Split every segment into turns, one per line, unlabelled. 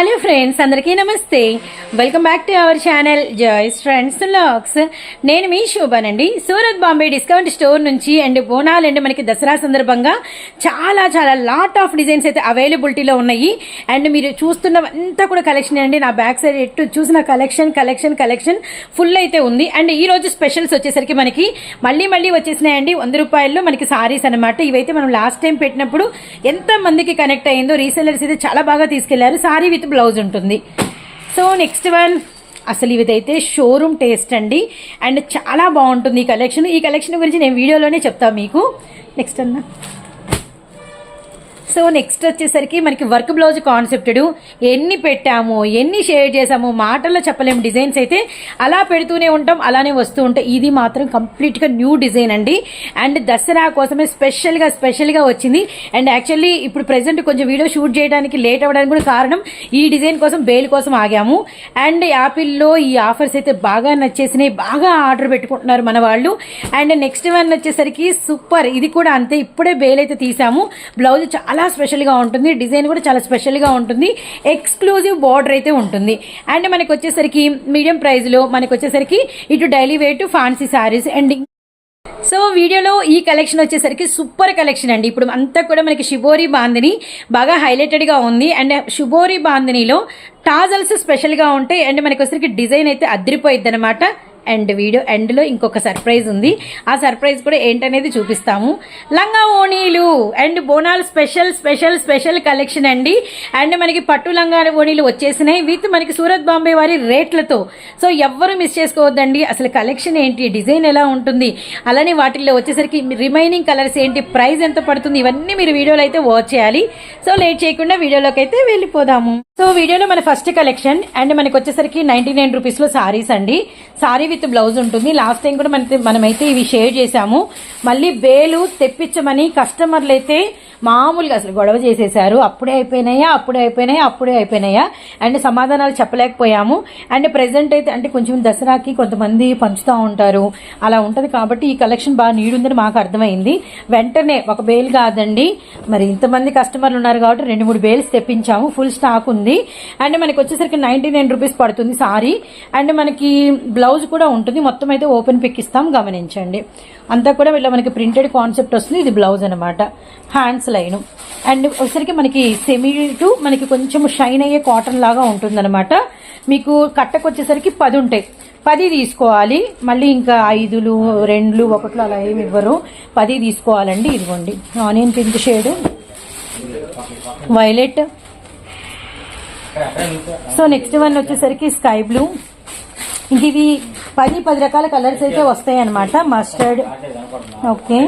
Hello friends అందరికీ నమస్తే. Welcome back to our channel joys friends lux. నేను మీ శోభానండి. సూరత్ బాంబే డిస్కౌంట్ స్టోర్ నుంచి అండ్ బోనాలు అండ్ మనకి దసరా సందర్భంగా చాలా చాలా లాట్ ఆఫ్ డిజైన్స్ అయితే అవైలబిలిటీలో ఉన్నాయి. అండ్ మీరు చూస్తున్నవంతా కూడా కలెక్షన్ అండి. నా బ్యాక్ సైడ్ ఎటు చూసిన కలెక్షన్ కలెక్షన్ కలెక్షన్ ఫుల్ అయితే ఉంది. అండ్ ఈ రోజు స్పెషల్స్ వచ్చేసరికి మనకి మళ్ళీ మళ్ళీ వచ్చేసినాయండి. వంద రూపాయల్లో మనకి సారీస్ అనమాట ఇవైతే మనం లాస్ట్ టైం పెట్టినప్పుడు ఎంత మందికి కనెక్ట్ అయ్యిందో రీసెలర్స్ అయితే చాలా బాగా తీసుకెళ్ళారు. సారీ విత్ బ్లౌజ్ ఉంటుంది. సో నెక్స్ట్ వన్ అసలు ఇవిదైతే షోరూమ్ టేస్ట్ అండి. అండ్ చాలా బాగుంటుంది ఈ కలెక్షన్. ఈ కలెక్షన్ గురించి నేను వీడియోలోనే చెప్తాను మీకు. నెక్స్ట్ అన్నా. సో నెక్స్ట్ వచ్చేసరికి మనకి వర్క్ బ్లౌజ్ కాన్సెప్టెడ్ ఎన్ని పెట్టాము ఎన్ని షేర్ చేసాము మాటల్లో చెప్పలేము డిజైన్స్ అయితే అలా పెడుతూనే ఉంటాం అలానే వస్తూ ఉంటాయి. ఇది మాత్రం కంప్లీట్గా న్యూ డిజైన్ అండి. అండ్ దసరా కోసమే స్పెషల్గా స్పెషల్గా వచ్చింది. అండ్ యాక్చువల్లీ ఇప్పుడు ప్రెసెంట్ కొంచెం వీడియో షూట్ చేయడానికి లేట్ అవ్వడానికి కూడా కారణం ఈ డిజైన్ కోసం బేల్ కోసం ఆగాము. అండ్ యాపిల్లో ఈ ఆఫర్స్ అయితే బాగా నచ్చేసినాయి బాగా ఆర్డర్ పెట్టుకుంటున్నారు మన వాళ్ళు. అండ్ నెక్స్ట్ వన్ వచ్చేసరికి సూపర్. ఇది కూడా అంతే ఇప్పుడే బేల్ అయితే తీసాము. బ్లౌజ్ చాలా స్పెషల్గా ఉంటుంది. డిజైన్ కూడా చాలా స్పెషల్గా ఉంటుంది. ఎక్స్క్లూజివ్ బార్డర్ అయితే ఉంటుంది. అండ్ మనకు వచ్చేసరికి మీడియం ప్రైస్లో మనకు వచ్చేసరికి ఇటు daily wear fancy saris and so వీడియోలో ఈ కలెక్షన్ వచ్చేసరికి సూపర్ కలెక్షన్ అండి. ఇప్పుడు అంతా కూడా మనకి శిబోరి బాందిని బాగా హైలైటెడ్గా ఉంది. అండ్ షిబోరి బాందినిలో టాజల్స్ స్పెషల్గా ఉంటాయి. అండ్ మనకి వచ్చేసరికి డిజైన్ అయితే అదిరిపోయిద్ది అనమాట అండ్ వీడియో ఎండ్లో ఇంకొక సర్ప్రైజ్ ఉంది. ఆ సర్ప్రైజ్ కూడా ఏంటనేది చూపిస్తాము. లంగా ఓణీలు and Bonal special special special collection అండి. అండ్ మనకి పట్టు లంగా ఓణీలు వచ్చేసినాయి. విత్ మనకి సూరత్ బాంబే వారి రేట్లతో. సో ఎవ్వరు మిస్ చేసుకోవద్దండి. అసలు కలెక్షన్ ఏంటి డిజైన్ ఎలా ఉంటుంది అలానే వాటిల్లో వచ్చేసరికి రిమైనింగ్ కలర్స్ ఏంటి ప్రైస్ ఎంత పడుతుంది ఇవన్నీ మీరు వీడియోలో అయితే వాచ్ చేయాలి. సో లేట్ చేయకుండా వీడియోలోకి అయితే వెళ్ళిపోదాము. సో వీడియోలో మన ఫస్ట్ కలెక్షన్ అండ్ మనకి వచ్చేసరికి నైన్టీ నైన్ రూపీస్లో సారీస్ అండి. సారీ విత్ బ్లౌజ్ ఉంటుంది. లాస్ట్ టైం కూడా మనకి మనమైతే ఇవి షేర్ చేశాము. మళ్ళీ బేలు తెప్పించమని కస్టమర్లు అయితే మామూలుగా అసలు గొడవ చేసేసారు అప్పుడే అయిపోయినాయా? అప్పుడే అయిపోయినాయా? అప్పుడే అయిపోయినాయా? అండ్ సమాధానాలు చెప్పలేకపోయాము. అండ్ ప్రెసెంట్ అయితే అంటే కొంచెం దసరాకి కొంతమంది పంచుతూ ఉంటారు. అలా ఉంటుంది కాబట్టి ఈ కలెక్షన్ బాగా నీడుందని మాకు అర్థమైంది. వెంటనే ఒక బేల్ కాదండి. మరి ఇంతమంది కస్టమర్లు ఉన్నారు కాబట్టి రెండు మూడు బేల్స్ తెప్పించాము. ఫుల్ స్టాక్ ఉంది. అండ్ మనకి వచ్చేసరికి నైన్టీ నైన్ రూపీస్ పడుతుంది సారీ. అండ్ మనకి బ్లౌజ్ కూడా ఉంటుంది. మొత్తం అయితే ఓపెన్ పిక్ ఇస్తాం. గమనించండి. అంతా కూడా వీళ్ళ మనకి ప్రింటెడ్ కాన్సెప్ట్ వస్తుంది. ఇది బ్లౌజ్ అనమాట హ్యాండ్స్ లైన్ అండ్ ఒకసారికి మనకి సెమీ టు మనకి కొంచెం షైన్ అయ్యే కాటన్ లాగా ఉంటుందన్నమాట. మీకు కట్టకు వచ్చేసరికి పది ఉంటాయి. పది తీసుకోవాలి. మళ్ళీ ఇంకా ఐదులు రెండులు ఒకట్లు అలా ఏమి ఇవ్వరు. పది తీసుకోవాలండి. ఇదిగోండి. Onion pink shade violet so next one వచ్చేసరికి స్కై బ్లూ ఇంక ఇవి పది పది రకాల కలర్స్ అయితే వస్తాయి అనమాట మస్టర్డ్ ఓకే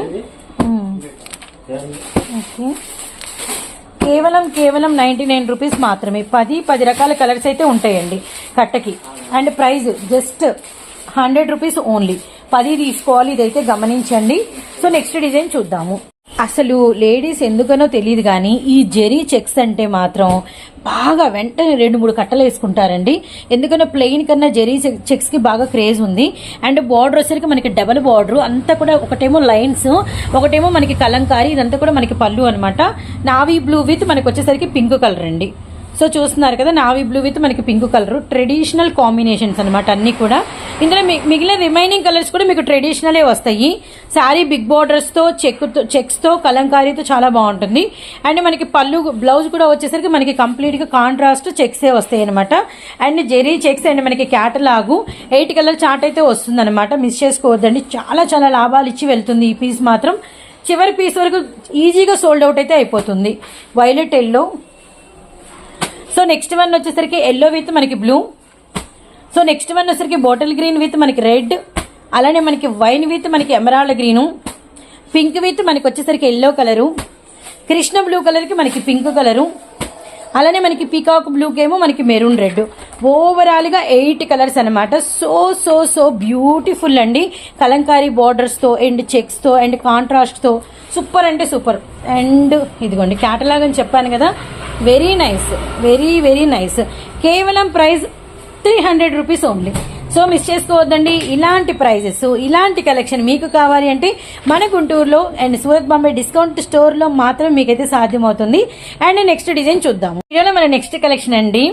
ఓకే కేవలం కేవలం నైన్టీ నైన్ రూపీస్ మాత్రమే. పది పది రకాల కలర్స్ అయితే ఉంటాయండి కట్టకి. And price just hundred rupees only పది తీసుకోవాలి ఇదైతే గమనించండి. సో నెక్స్ట్ డిజైన్ చూద్దాము. అసలు లేడీస్ ఎందుకనో తెలియదు కానీ ఈ జెరీ చెక్స్ అంటే మాత్రం బాగా వెంటనే రెండు మూడు కట్టలు వేసుకుంటారండి. ఎందుకంటే ప్లెయిన్ కన్నా జెరీ చెక్స్కి బాగా క్రేజ్ ఉంది. అండ్ బార్డర్ వచ్చేసరికి మనకి డబల్ బార్డర్ అంతా కూడా ఒకటేమో లైన్స్ ఒకటేమో మనకి కలంకారీ ఇదంతా కూడా మనకి పళ్ళు అనమాట నావీ బ్లూ విత్ మనకి వచ్చేసరికి పింక్ కలర్ అండి. సో చూస్తున్నారు కదా నావీ బ్లూ విత్ మనకి పింక్ కలర్. ట్రెడిషనల్ కాంబినేషన్స్ అనమాట అన్ని కూడా. ఇందులో మిగిలిన రిమైనింగ్ కలర్స్ కూడా మీకు ట్రెడిషనలే వస్తాయి. శారీ బిగ్ బార్డర్స్తో చెక్తో చెక్స్తో కలంకారీతో చాలా బాగుంటుంది. అండ్ మనకి పళ్ళు బ్లౌజ్ కూడా వచ్చేసరికి మనకి కంప్లీట్గా కాంట్రాస్ట్ చెక్సే వస్తాయి అనమాట అండ్ జెరీ చెక్స్ అండ్ మనకి క్యాటలాగు ఎయిట్ కలర్ చార్ట్ అయితే వస్తుందన్నమాట. మిస్ చేసుకోవద్దండి. చాలా చాలా లాభాలు ఇచ్చి వెళ్తుంది ఈ పీస్ మాత్రం. చివరి పీస్ వరకు ఈజీగా సోల్డ్ అవుట్ అయితే అయిపోతుంది. Violet yellow so next one వచ్చేసరికి ఎల్లో విత్ మనకి బ్లూ సో నెక్స్ట్ వన్ వచ్చేసరికి బాటిల్ గ్రీన్ విత్ మనకి రెడ్ అలానే మనకి వైన్ విత్ మనకి ఎమరాల్డ్ గ్రీను పింక్ విత్ మనకి వచ్చేసరికి ఎల్లో కలరు కృష్ణ బ్లూ కలర్కి మనకి పింక్ కలరు అలానే మనకి పీకాక్ బ్లూకేమో మనకి మెరూన్ రెడ్ ఓవరాల్గా ఎయిట్ కలర్స్ అనమాట సో సో సో బ్యూటిఫుల్ అండి. కలంకారీ బార్డర్స్తో అండ్ చెక్స్తో అండ్ కాంట్రాస్ట్తో సూపర్ అంటే సూపర్ అండ్ ఇదిగోండి క్యాటలాగ్ అని చెప్పాను కదా. Very nice very very nice కేవలం price three hundred rupees only so miss చేసుకోవద్దండి. ఇలాంటి ప్రైజెస్ ఇలాంటి కలెక్షన్ మీకు కావాలి అంటే మన గుంటూరులో అండ్ సూరత్ బాంబే డిస్కౌంట్ స్టోర్లో మాత్రం మీకైతే సాధ్యమవుతుంది. అండ్ నెక్స్ట్ డిజైన్ చూద్దాం వీడియోలో మన నెక్స్ట్ కలెక్షన్ అండి.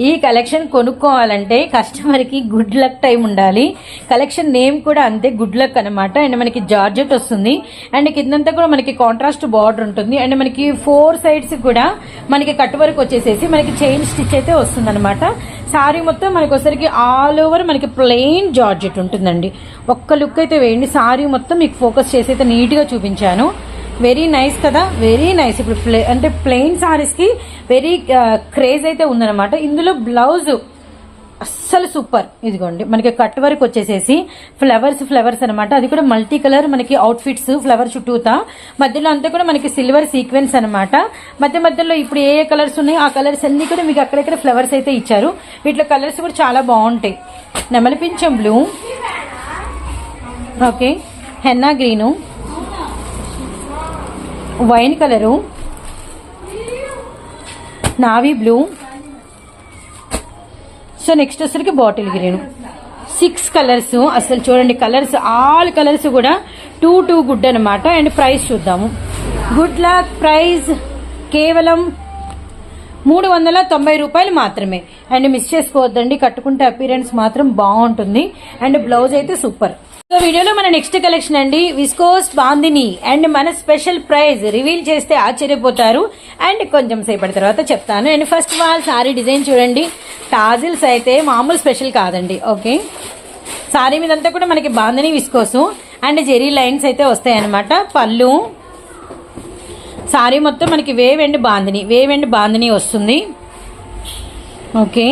ఈ కలెక్షన్ కొనుక్కోవాలంటే కస్టమర్కి గుడ్ లక్ టైం ఉండాలి. కలెక్షన్ నేమ్ కూడా అంతే గుడ్ లక్ అనమాట అండ్ మనకి జార్జెట్ వస్తుంది. అండ్ కిందంతా కూడా మనకి కాంట్రాస్ట్ బార్డర్ ఉంటుంది. అండ్ మనకి ఫోర్ సైడ్స్ కూడా మనకి కట్ వర్క్ వచ్చేసేసి మనకి చైన్ స్టిచ్ అయితే వస్తుంది అనమాట సారీ మొత్తం మనకి ఒకసారికి ఆల్ ఓవర్ మనకి ప్లెయిన్ జార్జెట్ ఉంటుందండి. ఒక్క లుక్ అయితే వేయండి. సారీ మొత్తం మీకు ఫోకస్ చేసి అయితే నీట్గా చూపించాను. వెరీ నైస్ కదా వెరీ నైస్. ఇప్పుడు ప్లే అంటే ప్లెయిన్ సారీస్కి వెరీ క్రేజ్ అయితే ఉందన్నమాట. ఇందులో బ్లౌజ్ అస్సలు సూపర్. ఇదిగోండి మనకి కట్ వరకు వచ్చేసేసి ఫ్లవర్స్ ఫ్లవర్స్ అనమాట అది కూడా మల్టీ కలర్ మనకి అవుట్ ఫిట్స్ ఫ్లవర్ చుట్టూతా. మధ్యలో అంతా కూడా మనకి సిల్వర్ సీక్వెన్స్ అనమాట మధ్య మధ్యలో ఇప్పుడు ఏ ఏ కలర్స్ ఉన్నాయో ఆ కలర్స్ అన్ని కూడా మీకు అక్కడక్కడ ఫ్లవర్స్ అయితే ఇచ్చారు. వీటిలో కలర్స్ కూడా చాలా బాగుంటాయి. నెమలిపించం blue. Okay henna green. Wine colour. Navy blue. So next వచ్చరికి బాటిల్ గ్రీన్. సిక్స్ కలర్స్ అసలు చూడండి కలర్స్ ఆల్ కలర్స్ కూడా టూ టూ గుడ్ అనమాట అండ్ ప్రైస్ చూద్దాము. గుడ్ లక్ ప్రైస్ కేవలం మూడు వందల తొంభై రూపాయలు మాత్రమే. అండ్ మిస్ చేసుకోవద్దండి కట్టుకుంటే అపీరెన్స్ మాత్రం బాగుంటుంది. అండ్ బ్లౌజ్ అయితే సూపర్. సో వీడియోలో మన నెక్స్ట్ కలెక్షన్ అండి విస్కోస్ బాందిని అండ్ మన స్పెషల్ ప్రైజ్ రివీల్ చేస్తే ఆశ్చర్యపోతారు. అండ్ కొంచెం సేపటి తర్వాత చెప్తాను. And first wall sari design చూడండి. టాజిల్స్ అయితే మామూలు స్పెషల్ కాదండి ఓకే? సారీ మీదంతా కూడా మనకి bandhani viscose and zari lines అయితే వస్తాయి అనమాట పళ్ళు. సారీ మొత్తం మనకి wave and bandhani wave and bandhani వస్తుంది. ఓకే?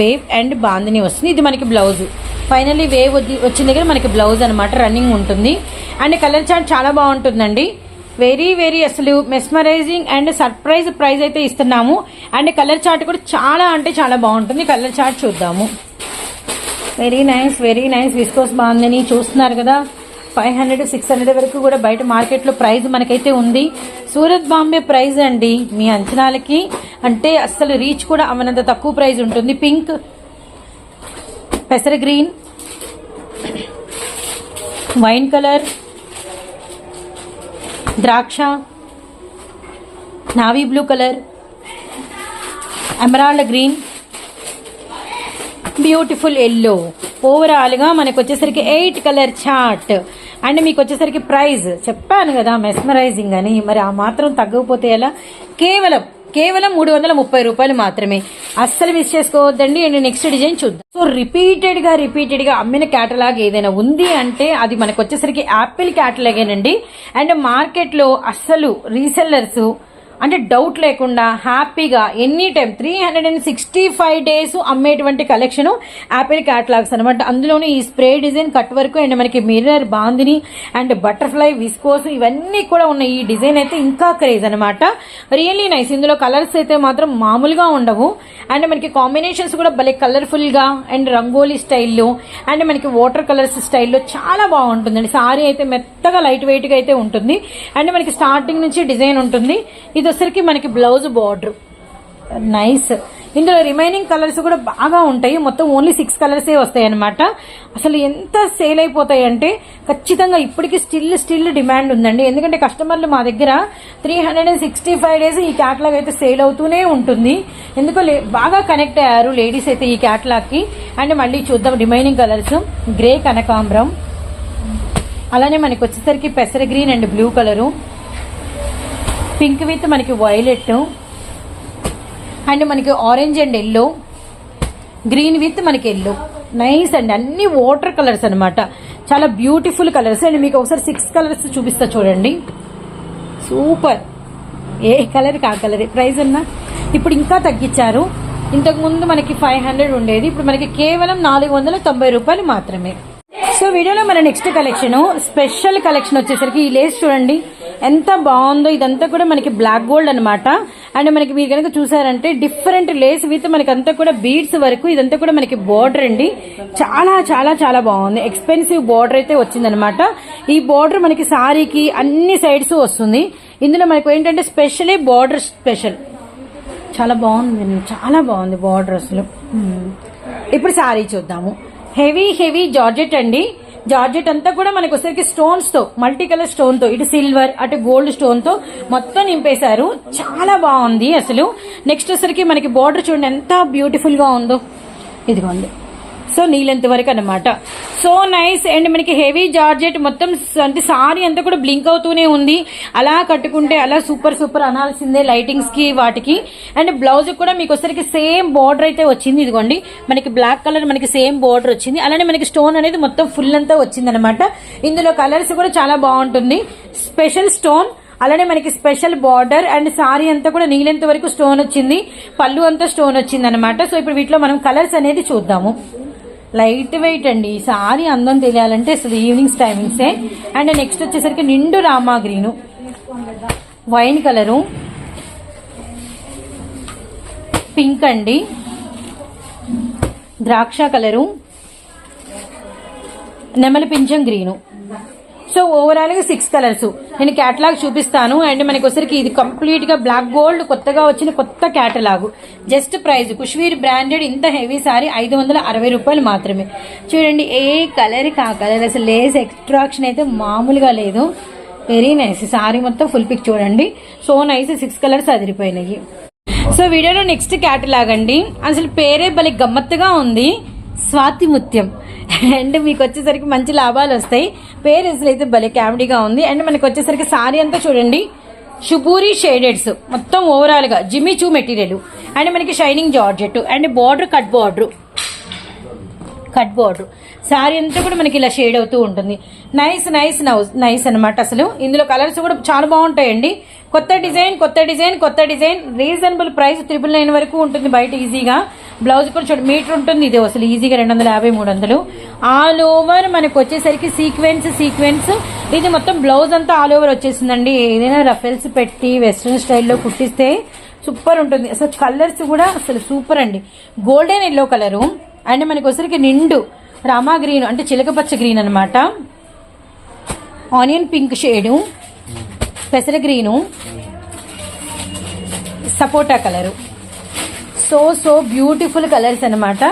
వేవ్ అండ్ బాందిని వస్తుంది. ఇది మనకి బ్లౌజు. ఫైనలీ వేవ్ వచ్చిన దగ్గర మనకి బ్లౌజ్ అనమాట రన్నింగ్ ఉంటుంది. అండ్ కలర్ చార్ట్ చాలా బాగుంటుందండి. వెరీ వెరీ అసలు మెస్మరైజింగ్ అండ్ సర్ప్రైజ్ ప్రైజ్ అయితే ఇస్తున్నాము. అండ్ కలర్ చార్ట్ కూడా చాలా అంటే చాలా బాగుంటుంది. కలర్ చార్ట్ చూద్దాము. Very nice very nice viscose బాగుందని చూస్తున్నారు కదా. ఫైవ్ హండ్రెడ్ సిక్స్ హండ్రెడ్ వరకు కూడా బయట మార్కెట్లో ప్రైస్ మనకైతే ఉంది. సూరత్ బాంబే ప్రైజ్ అండి మీ అంచనాలకి. అంటే అస్సలు రీచ్ కూడా అవనంత తక్కువ ప్రైజ్ ఉంటుంది. పింక్ పెసర గ్రీన్ వైన్ కలర్ ద్రాక్ష navy blue colour emerald green beautiful yellow. ఓవరాల్గా మనకు వచ్చేసరికి ఎయిట్ కలర్ చార్ట్. అండ్ మీకు వచ్చేసరికి ప్రైజ్. చెప్పాను కదా మెస్మరైజింగ్ అని. మరి ఆ మాత్రం తగ్గకపోతే ఎలా? కేవలం కేవలం మూడు వందల ముప్పై రూపాయలు మాత్రమే. అస్సలు మిస్ చేసుకోవద్దండి. అండ్ నెక్స్ట్ డిజైన్ చూద్దాం. సో రిపీటెడ్గా రిపీటెడ్గా అమ్మిన క్యాటలాగ్ ఏదైనా ఉంది అంటే అది మనకు వచ్చేసరికి యాపిల్ క్యాటలాగేనండి అండ్ మార్కెట్లో అస్సలు రీసెల్లర్స్ అంటే డౌట్ లేకుండా హ్యాపీగా any time three hundred and sixty five days అమ్మేటువంటి collection apple catalogues అనమాట అందులోనే ఈ spray design cut work and మనకి mirror bandhani and butterfly viscose ఇవన్నీ కూడా ఉన్నాయి. ఈ డిజైన్ అయితే ఇంకా క్రేజ్ అనమాట రియల్లీ నైస్ ఇందులో కలర్స్ అయితే మాత్రం మామూలుగా ఉండవు. అండ్ మనకి కాంబినేషన్స్ కూడా భలే కలర్ఫుల్గా అండ్ రంగోలీ స్టైల్లో అండ్ మనకి వాటర్ కలర్స్ స్టైల్లో చాలా బాగుంటుందండి. సారీ అయితే మెత్తగా లైట్ వెయిట్గా అయితే ఉంటుంది. అండ్ మనకి స్టార్టింగ్ నుంచి డిజైన్ ఉంటుంది. ఇది వచ్చరికి మనకి బ్లౌజ్ బార్డర్ నైస్ ఇందులో రిమైనింగ్ కలర్స్ కూడా బాగా ఉంటాయి. మొత్తం ఓన్లీ సిక్స్ కలర్సే వస్తాయి అనమాట అసలు ఎంత సేల్ అయిపోతాయి అంటే ఖచ్చితంగా ఇప్పటికీ స్టిల్ స్టిల్ డిమాండ్ ఉందండి. ఎందుకంటే కస్టమర్లు మా దగ్గర three hundred and sixty five days ఈ క్యాటలాగ్ అయితే సేల్ అవుతూనే ఉంటుంది. ఎందుకో బాగా కనెక్ట్ అయ్యారు లేడీస్ అయితే ఈ క్యాటలాగ్కి అండ్ మళ్ళీ చూద్దాం రిమైనింగ్ కలర్స్ గ్రే కనకాంబరం. అలానే మనకి వచ్చేసరికి పెసర green and blue colour pink with మనకి వైలెట్. అండ్ మనకి orange and yellow. Green with మనకి ఎల్లో. నైస్ అండి. అన్ని వాటర్ కలర్స్ అనమాట చాలా బ్యూటిఫుల్ కలర్స్. అండ్ మీకు ఒకసారి సిక్స్ కలర్స్ చూపిస్తా చూడండి. సూపర్. ఏ కలర్ కా కలర్? ప్రైస్ అన్నా. ఇప్పుడు ఇంకా తగ్గించారు. ఇంతకుముందు మనకి ఫైవ్ హండ్రెడ్ ఉండేది. ఇప్పుడు మనకి కేవలం నాలుగు వందల తొంభై రూపాయలు మాత్రమే. వీడియోలో మన నెక్స్ట్ కలెక్షన్ స్పెషల్ కలెక్షన్ వచ్చేసరికి ఈ లేస్ చూడండి. ఎంత బాగుందో ఇదంతా కూడా మనకి బ్లాక్ గోల్డ్ అనమాట అండ్ మనకి మీరు కనుక చూసారంటే డిఫరెంట్ లేస్ విత్ మనకి అంతా కూడా బీడ్స్ వరకు ఇదంతా కూడా మనకి బోర్డర్ అండి. చాలా చాలా చాలా బాగుంది. ఎక్స్పెన్సివ్ బోర్డర్ అయితే వచ్చిందనమాట ఈ బోర్డర్ మనకి సారీకి అన్ని సైడ్స్ వస్తుంది. ఇందులో మనకు ఏంటంటే స్పెషలీ బోర్డర్ స్పెషల్ చాలా బాగుంది చాలా బాగుంది బార్డర్ అసలు. ఇప్పుడు సారీ చూద్దాము. హెవీ హెవీ జార్జెట్ అండి. జార్జెట్ అంతా కూడా మనకి వచ్చేసరికి స్టోన్స్తో మల్టీ కలర్ స్టోన్తో ఇటు సిల్వర్ అటు గోల్డ్ స్టోన్తో మొత్తం నింపేశారు. చాలా బాగుంది అసలు. నెక్స్ట్ వచ్చరికి మనకి బార్డర్ చూడండి ఎంత బ్యూటిఫుల్గా ఉందో. ఇదిగోండి. సో నీళ్ళెంత వరకు అనమాట సో నైస్ అండ్ మనకి హెవీ జార్జెట్ మొత్తం అంటే సారీ అంతా కూడా బ్లింక్ అవుతూనే ఉంది. అలా కట్టుకుంటే అలా సూపర్ సూపర్ అనాల్సిందే లైటింగ్స్కి వాటికి. అండ్ బ్లౌజ్ కూడా మీకు వచ్చరికి సేమ్ బార్డర్ అయితే వచ్చింది ఇదిగోండి. మనకి బ్లాక్ కలర్ మనకి సేమ్ బార్డర్ వచ్చింది. అలానే మనకి స్టోన్ అనేది మొత్తం ఫుల్ అంతా వచ్చింది అనమాట ఇందులో కలర్స్ కూడా చాలా బాగుంటుంది. స్పెషల్ స్టోన్ అలానే మనకి స్పెషల్ బార్డర్ అండ్ సారీ అంతా కూడా నీళ్ళెంత వరకు స్టోన్ వచ్చింది. పళ్ళు అంతా స్టోన్ వచ్చింది అనమాట సో ఇప్పుడు వీటిలో మనం కలర్స్ అనేది చూద్దాము. లైట్ వెయిట్ అండి. ఈ సారీ అందం తెలియాలంటే అసలు ఈవినింగ్స్ టైమింగ్సే అండ్ నెక్స్ట్ వచ్చేసరికి నిండు Rama green wine colour pink అండి. ద్రాక్ష కలరు నెమలి పింఛం గ్రీను సో ఓవరాల్గా సిక్స్ కలర్స్ నేను క్యాటలాగ్ చూపిస్తాను అండ్ మనకి వచ్చరికి ఇది కంప్లీట్గా బ్లాక్ గోల్డ్ కొత్తగా వచ్చిన కొత్త catalogue just price Kushveer branded ఇంత హెవీ సారీ ఐదు వందల అరవై రూపాయలు మాత్రమే. చూడండి ఏ కలర్ కా కలర్ అసలు లేస్ ఎక్స్ట్రాక్షన్ అయితే మామూలుగా లేదు. వెరీ నైస్ సారీ మొత్తం ఫుల్ పిక్ చూడండి. సో నైస్ సిక్స్ కలర్స్ అదిరిపోయినాయి. సో వీడియోలో నెక్స్ట్ క్యాటలాగ్ అండి. అసలు పేరే భలే గమ్మత్తుగా ఉంది. స్వాతి ముత్యం. అండ్ మీకు వచ్చేసరికి మంచి లాభాలు వస్తాయి. పేరు అసలు అయితే భలే కామెడీగా ఉంది. అండ్ మనకి వచ్చేసరికి సారీ అంతా చూడండి. షుపూరి షేడెడ్స్ మొత్తం ఓవరాల్గా జిమ్మి చూ మెటీరియల్ అండ్ మనకి shining georgette and border cut border cut border sari అంతా కూడా మనకి ఇలా షేడ్ అవుతూ ఉంటుంది. నైస్ నైస్ నైస్ అనమాట అసలు. ఇందులో కలర్స్ కూడా చాలా బాగుంటాయండి. కొత్త డిజైన్ కొత్త డిజైన్ కొత్త design. Reasonable price triple nine వరకు ఉంటుంది బయట ఈజీగా. బ్లౌజ్ కూడా చూడండి మీటర్ ఉంటుంది. ఇది అసలు ఈజీగా రెండు వందల యాభై మూడు వందలు ఆల్ ఓవర్ మనకు వచ్చేసరికి సీక్వెన్స్ సీక్వెన్స్ ఇది మొత్తం బ్లౌజ్ అంతా ఆల్ ఓవర్ వచ్చేసిందండి. ఏదైనా రఫెల్స్ పెట్టి వెస్ట్రన్ స్టైల్లో కుట్టిస్తే సూపర్ ఉంటుంది. అసలు కలర్స్ కూడా అసలు సూపర్ అండి. గోల్డెన్ ఎల్లో కలరు అండ్ మనకి వచ్చరికి నిండు రామా గ్రీన్ అంటే చిలకపచ్చ గ్రీన్ అనమాట ఆనియన్ పింక్ షేడు పెసర గ్రీను. సపోటా colour. So so beautiful colours అనమాట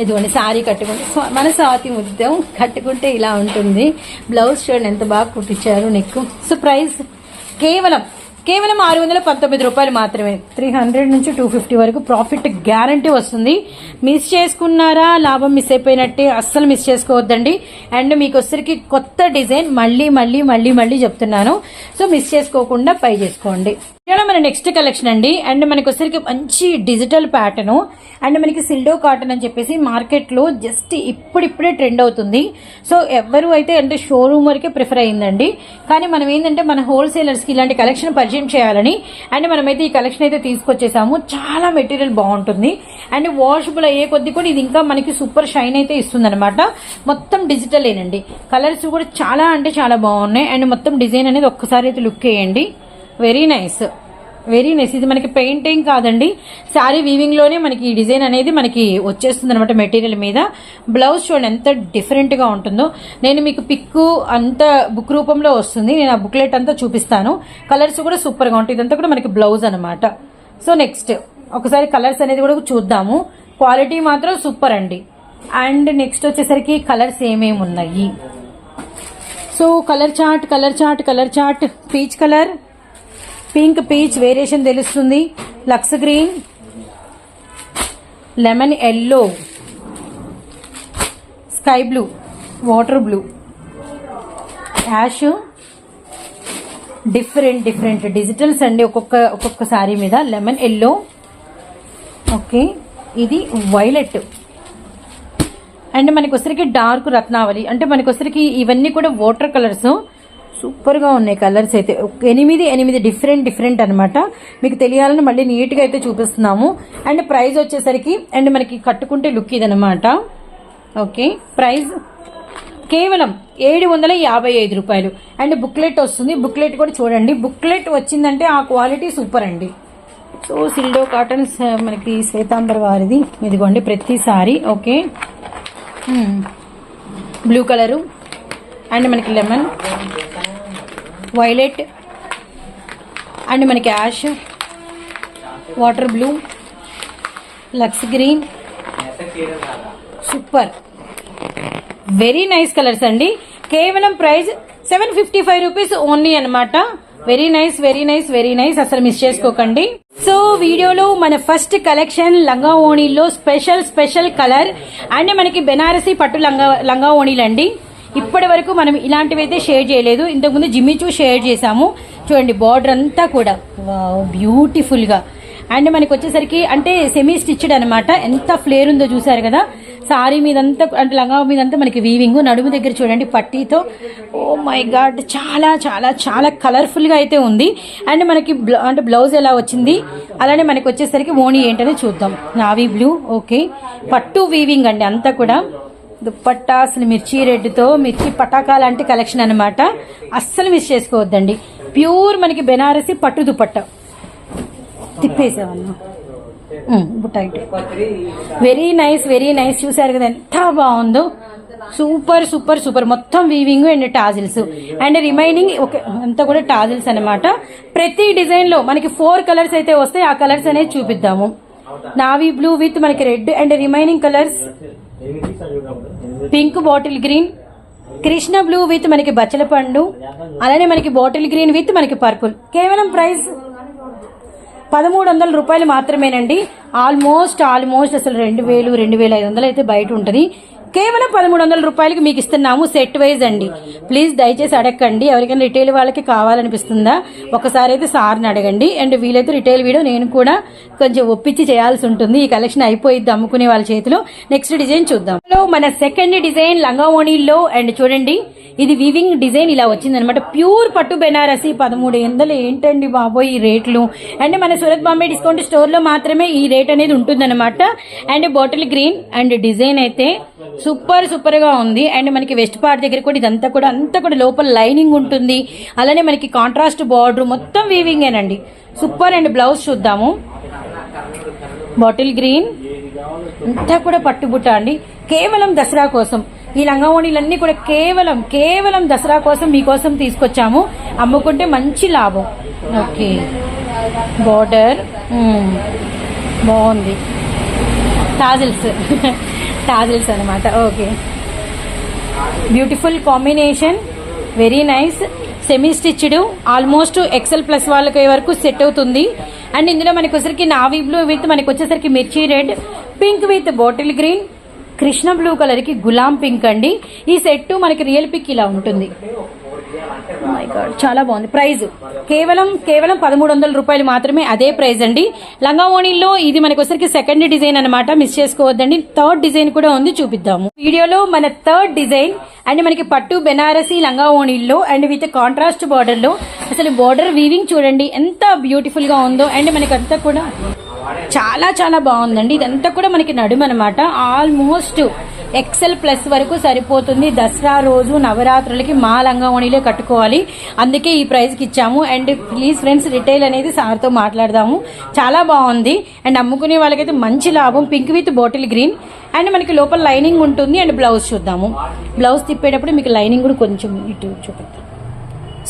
ఇదిగోండి శారీ కట్టుకుంటే మన స్వాతి ముద్దం కట్టుకుంటే ఇలా ఉంటుంది. బ్లౌజ్ చూడండి ఎంత బాగా కుట్టించారు నెక్ సో ప్రైస్ కేవలం కేవలం ఆరు వందల పంతొమ్మిది రూపాయలు మాత్రమే. త్రీ హండ్రెడ్ నుంచి టూ ఫిఫ్టీ వరకు ప్రాఫిట్ గ్యారంటీ వస్తుంది. మిస్ చేసుకున్నారా? లాభం మిస్ అయిపోయినట్టే అస్సలు మిస్ చేసుకోవద్దండి. అండ్ మీకు వచ్చరికి కొత్త డిజైన్ మళ్ళీ మళ్ళీ మళ్ళీ మళ్ళీ చెప్తున్నాను. సో మిస్ చేసుకోకుండా పై చేసుకోండి. ఇలా మన నెక్స్ట్ కలెక్షన్ అండి. అండ్ మనకి వచ్చేసరికి మంచి డిజిటల్ ప్యాటర్న్ అండ్ మనకి సిల్డో కాటన్ అని చెప్పేసి మార్కెట్లో జస్ట్ ఇప్పుడిప్పుడే ట్రెండ్ అవుతుంది. సో ఎవరు అయితే అంటే షోరూమ్ వరకే ప్రిఫర్ అయ్యిందండి. కానీ మనం ఏంటంటే మన హోల్సేలర్స్కి ఇలాంటి కలెక్షన్ పరిచయం చేయాలని. అండ్ మనమైతే ఈ కలెక్షన్ అయితే తీసుకొచ్చేసాము. చాలా మెటీరియల్ బాగుంటుంది. అండ్ వాషబుల్ అయ్యే కొద్ది కూడా ఇది ఇంకా మనకి సూపర్ షైన్ అయితే ఇస్తుందనమాట మొత్తం డిజిటల్ ఏనండి. కలర్స్ కూడా చాలా అంటే చాలా బాగున్నాయి. అండ్ మొత్తం డిజైన్ అనేది ఒక్కసారి అయితే లుక్ వేయండి వెరీ నైస్ వెరీ నైస్ ఇది మనకి పెయింటింగ్ కాదండి. శారీ వీవింగ్లోనే మనకి ఈ డిజైన్ అనేది మనకి వచ్చేస్తుంది అనమాట మెటీరియల్ మీద. బ్లౌజ్ చూడండి ఎంత డిఫరెంట్గా ఉంటుందో. నేను మీకు పిక్ అంత బుక్ రూపంలో వస్తుంది. నేను ఆ బుక్లెట్ అంతా చూపిస్తాను. కలర్స్ కూడా సూపర్గా ఉంటాయి. ఇదంతా కూడా మనకి బ్లౌజ్ అనమాట సో నెక్స్ట్ ఒకసారి కలర్స్ అనేది కూడా చూద్దాము. క్వాలిటీ మాత్రం సూపర్ అండి. అండ్ నెక్స్ట్ వచ్చేసరికి కలర్స్ ఏమేమి ఉన్నాయి so colour chart colour chart colour chart peach colour pink peach variation తెలుస్తుంది. Lux green lemon yellow sky blue water blue. Ash different different. Digitals అండి ఒక్కొక్క ఒక్కొక్క శారీ మీద. Lemon yellow. ఓకే. ఇది వైలెట్. అండ్ మనకి వచ్చరికి డార్క్ రత్నావళి. అంటే మనకి వచ్చరికి ఇవన్నీ కూడా వాటర్ కలర్స్. సూపర్గా ఉన్నాయి కలర్స్ అయితే. ఎనిమిది ఎనిమిది డిఫరెంట్ డిఫరెంట్ అనమాట మీకు తెలియాలని మళ్ళీ నీట్గా అయితే చూపిస్తున్నాము. అండ్ ప్రైస్ వచ్చేసరికి అండ్ మనకి కట్టుకుంటే లుక్ ఇదనమాట ఓకే ప్రైస్ కేవలం ఏడు వందల యాభై ఐదు రూపాయలు. అండ్ బుక్లెట్ వస్తుంది. బుక్లెట్ కూడా చూడండి. బుక్లెట్ వచ్చిందంటే ఆ క్వాలిటీ సూపర్ అండి. సో సిల్డో కాటన్స్ మనకి శ్వేతాంబర్ వారిది. ఇదిగోండి ప్రతిసారి. ఓకే. Blue colour. అండ్ మనకి లెమన్. వైలెట్ అండ్ మనకి ash water blue lux green super very nice colours అండి. కేవలం price seven fifty five rupees only అనమాట very nice very nice very nice అసలు మిస్ చేసుకోకండి. సో వీడియోలో మన ఫస్ట్ కలెక్షన్ లంగా ఓణీలో స్పెషల్ స్పెషల్ కలర్ అండ్ మనకి బెనారసి పట్టు లంగా లంగా ఓణీలు అండి ఇప్పటి వరకు మనం ఇలాంటివి అయితే షేర్ చేయలేదు. ఇంతకుముందు జిమ్మిచూ షేర్ చేసాము చూడండి బార్డర్ అంతా కూడా. బ్యూటిఫుల్గా అండ్ మనకి వచ్చేసరికి అంటే సెమీ స్టిచ్డ్ అనమాట ఎంత ఫ్లేర్ ఉందో చూసారు కదా? సారీ మీదంతా అంటే లంగా మీదంతా మనకి వీవింగ్ నడుము దగ్గర చూడండి పట్టీతో. ఓ మై గాడ్ చాలా చాలా చాలా కలర్ఫుల్గా అయితే ఉంది. అండ్ మనకి బ్ల- అంటే బ్లౌజ్ ఎలా వచ్చింది? అలానే మనకి వచ్చేసరికి ఓణి ఏంటనే చూద్దాం. Navy blue okay. పట్టు వీవింగ్ అండి అంతా కూడా. దుప్పట్టా అసలు మిర్చి రెడ్తో మిర్చి పటాకా లాంటి కలెక్షన్ అనమాట అస్సలు మిస్ చేసుకోవద్దండి. ప్యూర్ మనకి బెనారసి పట్టు దుప్పట్ట. తిప్పేసేవాళ్ళు. బుట్టాయి వెరీ నైస్ వెరీ నైస్ చూసారు కదా ఎంత బాగుందో. సూపర్ సూపర్ సూపర్ మొత్తం weaving and tassels and remaining ఒక అంతా కూడా టాజిల్స్ అన్నమాట. ప్రతి డిజైన్లో మనకి ఫోర్ కలర్స్ అయితే వస్తాయి. ఆ కలర్స్ అనేది చూపిద్దాము. నావీ బ్లూ విత్ మనకి red and remaining colours pink bottle green. Krishna blue with మనకి బచ్చల పండు. అలానే మనకి బాటిల్ గ్రీన్ విత్ మనకి పర్పుల్. కేవలం ప్రైస్ పదమూడు వందల రూపాయలు మాత్రమేనండి. ఆల్మోస్ట్ ఆల్మోస్ట్ అసలు రెండు వేలు రెండు వేల ఐదు వందలు అయితే బయట ఉంటుంది. కేవలం పదమూడు వందల రూపాయలకి మీకు ఇస్తున్నాము సెట్ వైజ్ అండి. ప్లీజ్ దయచేసి అడగండి ఎవరికైనా రిటైల్ వాళ్ళకి కావాలనిపిస్తుందా? ఒకసారి అయితే సార్ని అడగండి. అండ్ వీలైతే రిటైల్ వీడియో నేను కూడా కొంచెం ఒప్పించి చేయాల్సి ఉంటుంది. ఈ కలెక్షన్ అయిపోయిద్ది అమ్ముకునే వాళ్ళ చేతిలో. నెక్స్ట్ డిజైన్ చూద్దాం. హలో మన సెకండ్ డిజైన్ లంగా ఓణీల్లో అండ్ చూడండి ఇది వివింగ్ డిజైన్ ఇలా వచ్చింది అనమాట ప్యూర్ పట్టు బెనారసి పదమూడు వందలు ఏంటండి బాబోయ్ ఈ రేట్లు? అండ్ మన సూరత్ బాంబే డిస్కౌంట్ స్టోర్లో మాత్రమే ఈ రేట్ అనేది ఉంటుందన్నమాట. And bottle green and design అయితే సూపర్ సూపర్గా ఉంది. అండ్ మనకి వెస్ట్ పార్ట్ దగ్గర కూడా ఇదంతా కూడా అంతా కూడా లోపల లైనింగ్ ఉంటుంది. అలానే మనకి కాంట్రాస్ట్ బార్డర్ మొత్తం వీవింగేనండి సూపర్ అండ్ బ్లౌజ్ చూద్దాము. Bottle green. అంతా కూడా పట్టుబుట్ట అండి. కేవలం దసరా కోసం. ఈ లంగావోణీలన్నీ కూడా కేవలం కేవలం దసరా కోసం మీకోసం తీసుకొచ్చాము. అమ్ముకుంటే మంచి లాభం. ఓకే. బార్డర్ బాగుంది. తాజల్స్ టాజిల్స్ అనమాట okay. Beautiful combination very nice semi stitched almost XL plus వాళ్ళకి వరకు సెట్ అవుతుంది. అండ్ ఇందులో మనకు వచ్చేసరికి నావీ బ్లూ విత్ మనకు వచ్చేసరికి మిర్చి red pink with bottle green Krishna blue కలర్కి గులాం పింక్ అండి. ఈ సెట్ మనకి రియల్ పిక్ ఇలా ఉంటుంది. Oh మై గాడ్ చాలా బాగుంది. ప్రైజ్ కేవలం కేవలం పదమూడు వందల రూపాయలు మాత్రమే అదే ప్రైజ్ అండి. లంగావోణిలో ఇది మనకొసరికి వచ్చరికి సెకండ్ డిజైన్ అన్నమాట. మిస్ చేసుకోవద్దండి. థర్డ్ డిజైన్ కూడా ఉంది చూపిద్దాము. వీడియోలో మన థర్డ్ డిజైన్ అండ్ మనకి పట్టు బెనారసి లంగావోణిల్లో అండ్ విత్ కాంట్రాస్ట్ బార్డర్లో. అసలు బార్డర్ వీవింగ్ చూడండి ఎంత బ్యూటిఫుల్గా ఉందో అండ్ మనకి అంతా కూడా చాలా చాలా బాగుందండి. ఇదంతా కూడా మనకి నడుము అనమాట ఆల్మోస్ట్ ఎక్సెల్ ప్లస్ వరకు సరిపోతుంది. దసరా రోజు నవరాత్రులకి మా లంగావణిలే కట్టుకోవాలి. అందుకే ఈ ప్రైస్కి ఇచ్చాము. అండ్ ప్లీజ్ ఫ్రెండ్స్ రిటైల్ అనేది సార్తో మాట్లాడదాము. చాలా బాగుంది. అండ్ అమ్ముకునే వాళ్ళకైతే మంచి లాభం. Pink with bottle green and మనకి లోపల లైనింగ్ ఉంటుంది. అండ్ బ్లౌజ్ చూద్దాము. బ్లౌజ్ తిప్పేటప్పుడు మీకు లైనింగ్ కూడా కొంచెం ఇటు చూపిస్తాం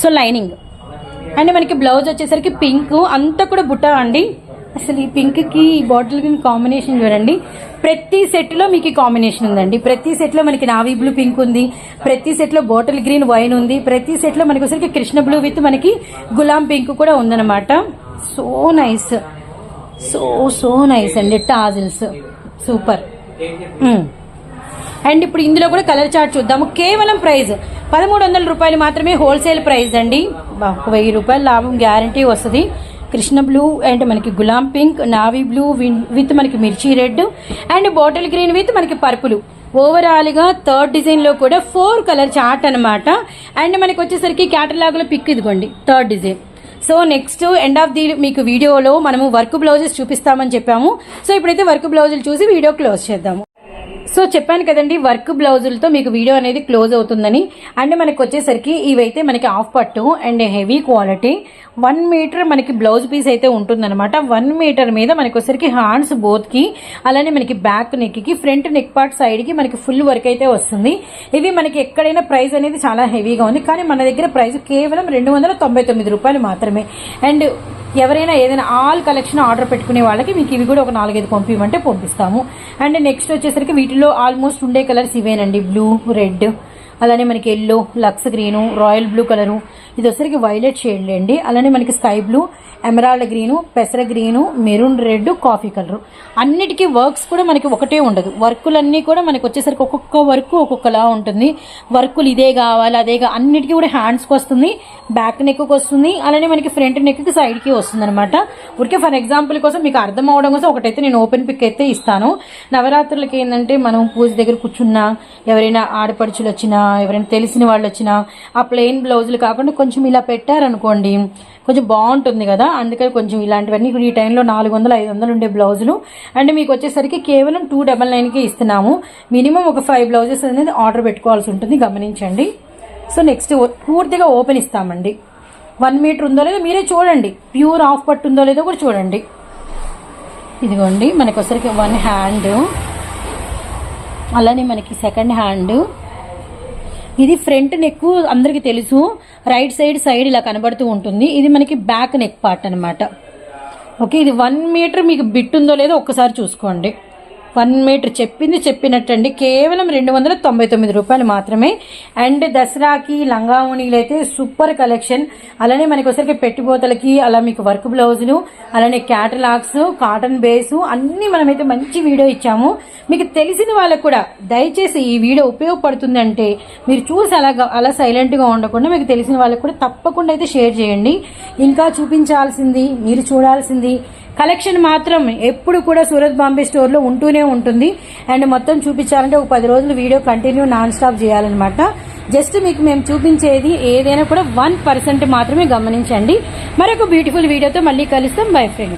సో లైనింగ్. అండ్ మనకి బ్లౌజ్ వచ్చేసరికి పింక్. అంతా కూడా బుట్ట అండి. అసలు ఈ పింక్కి ఈ బాటిల్కి కాంబినేషన్ చూడండి. ప్రతి సెట్లో మీకు కాంబినేషన్ ఉందండి. ప్రతి సెట్లో మనకి నావీ బ్లూ పింక్ ఉంది. ప్రతి సెట్లో బాటిల్ గ్రీన్ వైన్ ఉంది. ప్రతి సెట్లో మనకి వచ్చరికి కృష్ణ బ్లూ విత్ మనకి గులాం పింక్ కూడా ఉందన్నమాట. So nice. So so nice అండి. టాజిల్స్. సూపర్. అండ్ ఇప్పుడు ఇందులో కూడా కలర్ చార్ట్ చూద్దాము. కేవలం ప్రైస్ పదమూడు వందల రూపాయలు మాత్రమే హోల్సేల్ ప్రైస్ అండి. వెయ్యి రూపాయలు లాభం గ్యారంటీ వస్తుంది. కృష్ణ బ్లూ అండ్ మనకి గులాం పింక్ నావీ బ్లూ విన్- విత్ మనకి మిర్చి red and bottle green with మనకి పర్పుల్. ఓవరాల్గా థర్డ్ డిజైన్లో కూడా ఫోర్ కలర్ చార్ట్ అనమాట అండ్ మనకి వచ్చేసరికి క్యాటలాగ్లో పిక్ ఇదిగోండి third design so next end of the మీకు వీడియోలో మనము వర్క్ బ్లౌజెస్ చూపిస్తామని చెప్పాము. సో ఇప్పుడైతే వర్క్ బ్లౌజులు చూసి వీడియో క్లోజ్ చేద్దాము. సో చెప్పాను కదండి వర్క్ బ్లౌజులతో మీకు వీడియో అనేది క్లోజ్ అవుతుందని. అండ్ మనకు వచ్చేసరికి ఇవైతే మనకి ఆఫ్ పట్టు and heavy quality one metre మనకి బ్లౌజ్ పీస్ అయితే ఉంటుందన్నమాట. వన్ మీటర్ మీద మనకి వచ్చరికి హ్యాండ్స్ బోత్కి అలానే మనకి బ్యాక్ నెక్కి ఫ్రంట్ నెక్ పార్ట్ సైడ్కి మనకి ఫుల్ వర్క్ అయితే వస్తుంది. ఇవి మనకి ఎక్కడైనా ప్రైస్ అనేది చాలా హెవీగా ఉంది. కానీ మన దగ్గర ప్రైస్ కేవలం రెండు వందల తొంభై తొమ్మిది రూపాయలు మాత్రమే. అండ్ ఎవరైనా ఏదైనా ఆల్ కలెక్షన్ ఆర్డర్ పెట్టుకునే వాళ్ళకి మీకు ఇవి కూడా ఒక నాలుగైదు పంపించమంటే పంపిస్తాము. అండ్ నెక్స్ట్ వచ్చేసరికి వీటిలో ఆల్మోస్ట్ ఉండే కలర్స్ ఇవేనండి. బ్లూ రెడ్ అలానే మనకి yellow Lux green royal blue colour ఇది వచ్చరికి వైలెట్ షేడ్ అండి. అలానే మనకి స్కై బ్లూ ఎమరాల్డ్ గ్రీను పెసర green maroon red coffee colour అన్నిటికీ వర్క్స్ కూడా మనకి ఒకటే ఉండదు. వర్కులన్నీ కూడా మనకి వచ్చేసరికి ఒక్కొక్క వర్క్ ఒక్కొక్కలా ఉంటుంది. వర్కులు ఇదే కావాలి అదేగా అన్నిటికీ కూడా హ్యాండ్స్కి వస్తుంది బ్యాక్ నెక్కి వస్తుంది అలానే మనకి ఫ్రంట్ నెక్కి సైడ్కి వస్తుంది అనమాట ఊరికే ఫర్ ఎగ్జాంపుల్ కోసం మీకు అర్థం అవడం కోసం ఒకటైతే నేను ఓపెన్ పిక్ అయితే ఇస్తాను. నవరాత్రులకి ఏంటంటే మనం పూజ దగ్గర కూర్చున్నా ఎవరైనా ఆడపడుచులు వచ్చినా ఎవరైనా తెలిసిన వాళ్ళు వచ్చినా ఆ ప్లెయిన్ బ్లౌజులు కాకుండా కొంచెం ఇలా పెట్టారనుకోండి కొంచెం బాగుంటుంది కదా. అందుకని కొంచెం ఇలాంటివన్నీ ఇప్పుడు ఈ టైంలో నాలుగు వందలు ఐదు వందలు ఉండే బ్లౌజులు. అండ్ మీకు వచ్చేసరికి కేవలం టూ డబల్ నైన్కి ఇస్తున్నాము. మినిమం ఒక ఫైవ్ బ్లౌజెస్ అనేది ఆర్డర్ పెట్టుకోవాల్సి ఉంటుంది. గమనించండి. సో నెక్స్ట్ పూర్తిగా ఓపెన్ ఇస్తామండి. వన్ మీటర్ ఉందో లేదో మీరే చూడండి. ప్యూర్ ఆఫ్ పట్టు ఉందో లేదో కూడా చూడండి. ఇదిగోండి మనకు వన్ హ్యాండ్ అలానే మనకి సెకండ్ హ్యాండ్ ఇది ఫ్రంట్ నెక్ అందరికి తెలుసు. రైట్ సైడ్ సైడ్ ఇలా కనబడుతూ ఉంటుంది. ఇది మనకి బ్యాక్ నెక్ పార్ట్ అనమాట ఓకే ఇది వన్ మీటర్ మీకు బిట్ ఉందో లేదో ఒక్కసారి చూసుకోండి. వన్ మీటర్ చెప్పింది చెప్పినట్టండి. కేవలం రెండు వందల తొంభై తొమ్మిది రూపాయలు మాత్రమే. అండ్ దసరాకి లంగావణీలు అయితే సూపర్ కలెక్షన్. అలానే మనకి ఒకసారికి పెట్టిపోతలకి అలా మీకు వర్క్ బ్లౌజులు అలానే క్యాటలాగ్స్ కాటన్ బేస్ అన్నీ మనమైతే మంచి వీడియో ఇచ్చాము. మీకు తెలిసిన వాళ్ళకు కూడా దయచేసి ఈ వీడియో ఉపయోగపడుతుందంటే మీరు చూసి అలా అలా సైలెంట్గా ఉండకుండా మీకు తెలిసిన వాళ్ళకి కూడా తప్పకుండా అయితే షేర్ చేయండి. ఇంకా చూపించాల్సింది మీరు చూడాల్సింది కలెక్షన్ మాత్రం ఎప్పుడు కూడా సూరత్ బాంబే స్టోర్లో ఉంటూనే ఉంటుంది. అండ్ మొత్తం చూపించాలంటే ఒక పది రోజులు వీడియో కంటిన్యూ నాన్ స్టాప్ చేయాలన్నమాట. జస్ట్ మీకు మేము చూపించేది ఏదైనా కూడా వన్ పర్సెంట్ మాత్రమే గమనించండి. మరొక బ్యూటిఫుల్ వీడియోతో మళ్ళీ కలుస్తాం. By friend